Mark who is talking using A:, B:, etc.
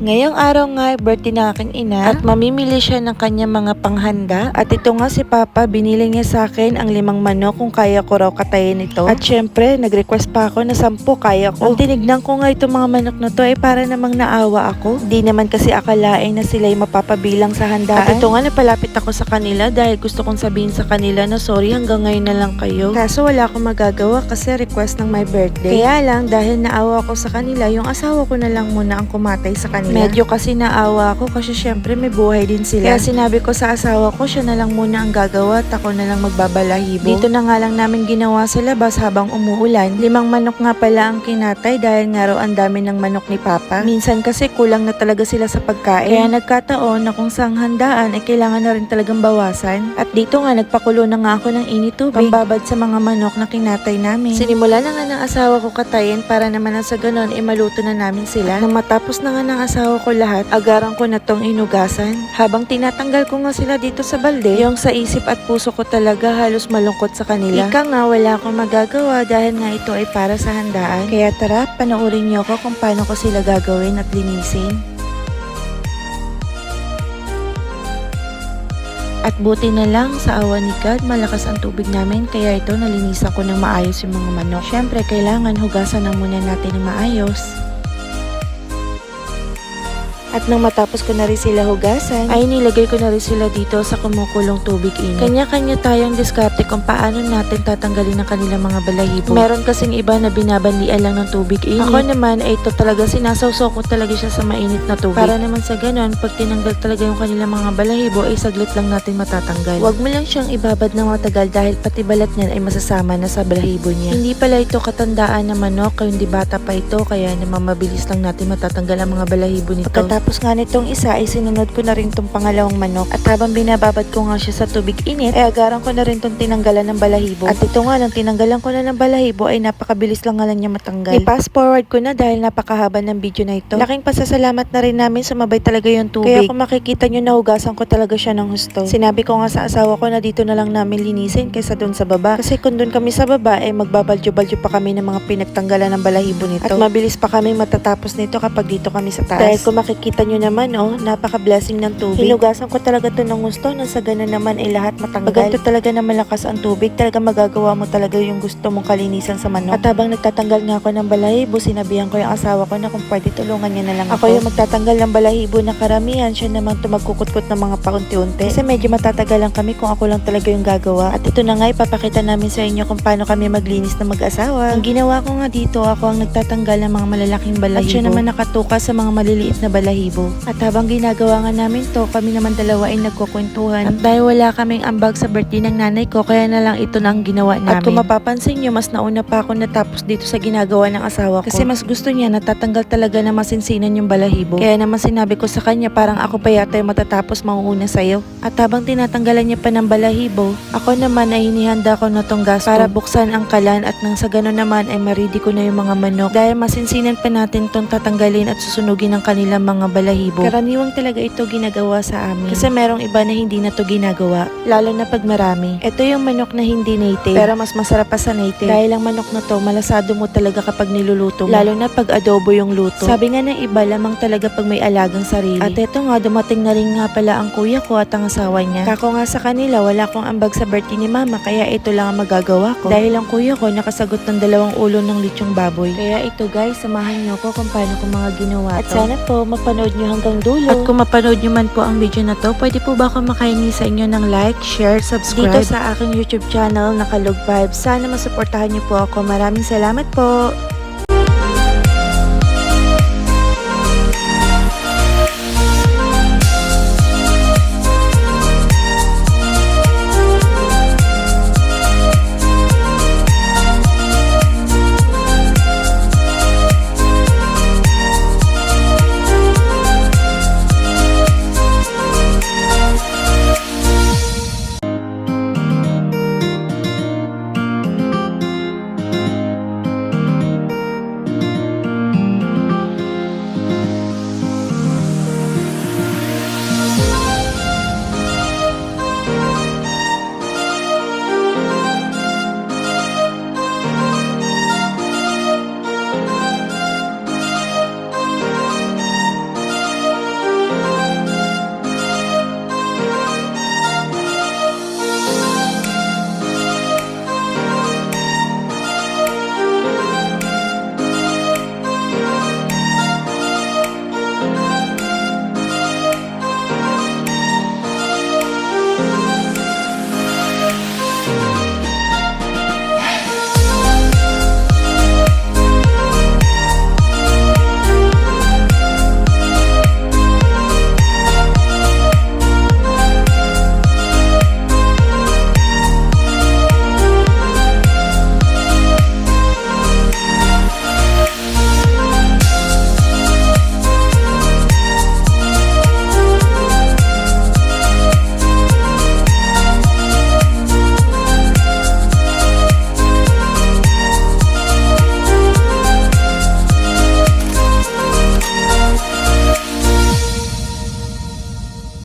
A: Ngayong araw nga, birthday ng aking ina at mamimili siya ng kanyang mga panghanda. At ito nga si Papa, binili niya sa akin ang limang manok kung kaya ko raw katayin ito. At syempre, nag-request pa ako na sampu kaya ko. Ang tinignan ko nga itong mga manok na to ay para namang naawa ako. Di naman kasi akalain na sila'y mapapabilang sa handaan. At ito nga, napalapit ako sa kanila dahil gusto kong sabihin sa kanila na sorry hanggang ngayon na lang kayo. Kaso wala akong magagawa kasi request ng my birthday. Kaya lang, dahil naawa ko sa kanila, yung asawa ko na lang muna ang kumatay sa kanila. Medyo kasi naawa ako kasi syempre may buhay din sila. Kaya sinabi ko sa asawa ko, siya na lang muna ang gagawa at ako na lang magbabalahibo. Dito na nga lang namin ginawa sa labas habang umuulan. Limang manok nga pala ang kinatay dahil nga raw ang dami ng manok ni Papa. Minsan kasi kulang na talaga sila sa pagkain. Kaya nagkataon na kung sang handaan ay kailangan na rin talagang bawasan. At dito nga nagpakulo na nga ako ng init tubig. Pambabad sa mga manok na kinatay namin. Sinimula na nga ng asawa ko katayin para naman na sa ganon ay maluto na namin sila. Nang matapos na nga ng asawa ko lahat, agaran ko na tong inugasan. Habang tinatanggal ko nga sila dito sa balde, yung sa isip at puso ko talaga halos malungkot sa kanila. Ika nga wala akong magagawa dahil nga ito ay para sa handaan. Kaya tara, panoorin niyo ko kung paano ko sila gagawin at linisin. At buti na lang sa awa ni God, malakas ang tubig namin kaya ito nalinisan ko ng maayos yung mga manok. Syempre, kailangan hugasan na muna natin ng maayos. At nang matapos ko na rin sila hugasan, ay nilagay ko na rin sila dito sa kumukulong tubig init. Kanya-kanya tayong diskarte kung paano natin tatanggalin ang kanilang mga balahibo. Meron kasing iba na binabandian lang ng tubig init. Ako naman ay ito talaga sinasawsaw ko talaga siya sa mainit na tubig. Para naman sa ganon, pag tinanggal talaga yung kanilang mga balahibo, ay saglit lang natin matatanggal. Huwag mo lang siyang ibabad ng matagal dahil pati balat niyan ay masasama na sa balahibo niya. Hindi pala ito katandaan na manok, hindi bata pa ito, kaya naman mabilis lang natin matatanggal ang mga balahibo nito. Pagkatapos nga nitong isa ay sinunod ko na rin tong pangalawang manok at habang binababad ko nga siya sa tubig init ay agaran ko na rin tong tinanggalan ng balahibo. At ito nga nang tinanggalan ko na ng balahibo ay napakabilis lang nga lang niya matanggal. I-pass forward ko na dahil napakahaba ng video na ito. Laking pasasalamat na rin namin sumabay talaga yung tubig. Kaya kung makikita nyo nahugasan ko talaga siya ng husto. Sinabi ko nga sa asawa ko na dito na lang namin linisin kaysa doon sa baba. Kasi kung doon kami sa baba ay magbabaljo-baljo pa kami ng mga pinagtanggalan ng balahibo nito. At mabilis pa kami matatapos nito kapag dito kami sa taas. Dahil kung makikita nyo naman oh, napaka-blessing ng tubig. Hinugasan ko talaga to ng gusto nang sa ganun naman ay lahat matanggal. Pag ganito talaga na malakas ang tubig, talaga magagawa mo talaga yung gusto mong kalinisan sa manok. At habang nagtatanggal nga ako ng balahibo, sinabihan ko yung asawa ko na kung pwede tulungan niya na lang ako. Ako yung magtatanggal ng balahibo na karamihan, siya naman tumagkukutkot ng mga paunti-unti. Kasi medyo matatagalan kami kung ako lang talaga yung gagawa. At ito na nga, ipapakita namin sa inyo kung paano kami maglinis na mag-asawa. Ang ginawa ko nga dito, ako ang nagtatanggal ng mga malalaking balahibo. At siya naman nakatuka sa mga maliliit na balahibo. At habang ginagawa nga namin to, kami naman dalawa ay nagkukwentuhan. At dahil wala kaming ambag sa birthday ng nanay ko, kaya na lang ito na ang ginawa namin. At kung mapapansin nyo, mas nauna pa ako natapos dito sa ginagawa ng asawa ko. Kasi mas gusto niya natatanggal talaga na masinsinan yung balahibo. Kaya naman sinabi ko sa kanya, parang ako pa yata yung matatapos mauuna sa'yo. At habang tinatanggalan niya pa ng balahibo, ako naman ay hinihanda ko na tong gas para buksan ang kalan at nang sa ganun naman ay maridi ko na yung mga manok. Dahil masinsinan pa natin tong tatanggalin at susunugin ang kanilang mga balahibo. Karaniwang talaga ito ginagawa sa amin. Kasi merong iba na hindi na to ginagawa. Lalo na pag marami. Ito yung manok na hindi native. Pero mas masarap pa sa native. Dahil ang manok na to, malasado mo talaga kapag niluluto mo. Lalo na pag adobo yung luto. Sabi nga ng iba, lamang talaga pag may alagang sarili. At ito nga, dumating na rin nga pala ang kuya ko at ang asawa niya. Kako nga sa kanila, wala akong ambag sa birthday ni mama, kaya ito lang ang magagawa ko. Dahil ang kuya ko, nakasagot ng dalawang ulo ng lechong baboy. Kaya ito guys, samahan niyo ko kung paano ko mga ginawa At sana po, mapanood niyo hanggang dulo. At kung mapanood nyo man po ang video na to, pwede po ba ako makahingi sa inyo ng like, share, subscribe dito sa aking YouTube channel na Kalog Vibes. Sana masuportahan niyo po ako. Maraming salamat po!